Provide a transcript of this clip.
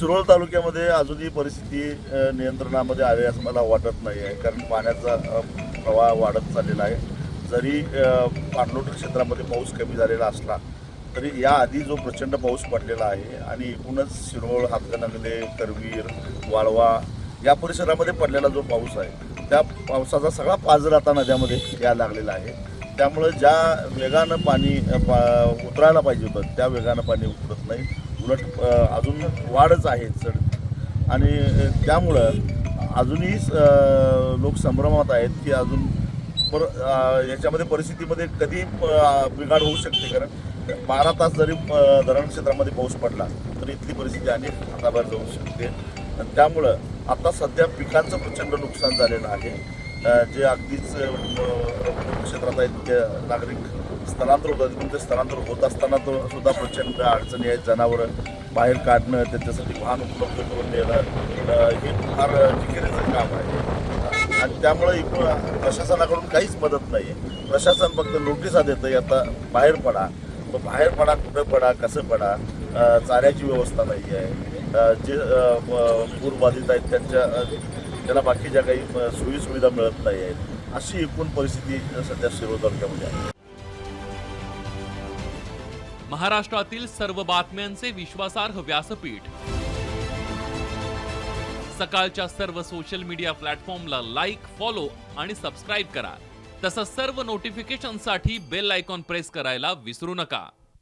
सिरोळ तालुक्यामध्ये अजूनही परिस्थिती नियंत्रणामध्ये आली असं मला वाटत नाही आहे. कारण पाण्याचा प्रवाह वाढत चाललेला आहे. जरी पाणलोट क्षेत्रामध्ये पाऊस कमी झालेला असला तरी याआधी जो प्रचंड पाऊस पडलेला आहे आणि एकूणच शिरोळ हातकणंगले करवीर वाळवा या परिसरामध्ये पडलेला जो पाऊस आहे त्या पावसाचा सगळा पाजर आता नद्यामध्ये यायला लागलेला आहे. त्यामुळं ज्या वेगानं पाणी पा- उतरायला पाहिजे होतं त्या वेगानं पाणी उतरत नाही. उलट अजून वाढच आहे चढ आणि त्यामुळं अजूनही लोक संभ्रमात आहेत की अजून पर याच्यामध्ये परिस्थितीमध्ये कधी बिघाड होऊ शकते. कारण बारा तास जरी धरण क्षेत्रामध्ये पाऊस पडला तर इथली परिस्थिती अनेक हाताबाहेर जाऊ शकते. त्यामुळं आता सध्या पिकांचं प्रचंड नुकसान झालेलं आहे. जे अगदीच अ, म्हणजे, क्षेत्रात आहेत ते नागरिक स्थलांतर होतात ते स्थलांतर होत असताना तो सुद्धा प्रचंड अडचणी आहेत. जनावरं बाहेर काढणं त्याच्यासाठी वाहन उपलब्ध करून देणं हे फार जिकिरीचं काम आहे. आणि त्यामुळे इकडं प्रशासनाकडून काहीच मदत नाही आहे प्रशासन फक्त नोटिसा देतं आता बाहेर पडा. मग बाहेर पडा कुठं पडा कसं पडा चाऱ्याची व्यवस्था नाही आहे जे म- पूरबाधित आहेत त्यांच्या त्याला बाकीच्या काही सोयीसुविधा मिळत नाही आहेत अशी एकूण परिस्थिती सध्या शिरोळ तालुक्यामध्ये आहे. महाराष्ट्रातील सर्व बातम्यांचे विश्वासार्ह व्यासपीठ. सकाळच्या सर्व सोशल मीडिया प्लॅटफॉर्मला लाईक फॉलो आणि सबस्क्राईब करा. तसंच सर्व नोटिफिकेशनसाठी बेल आयकॉन प्रेस करायला विसरू नका.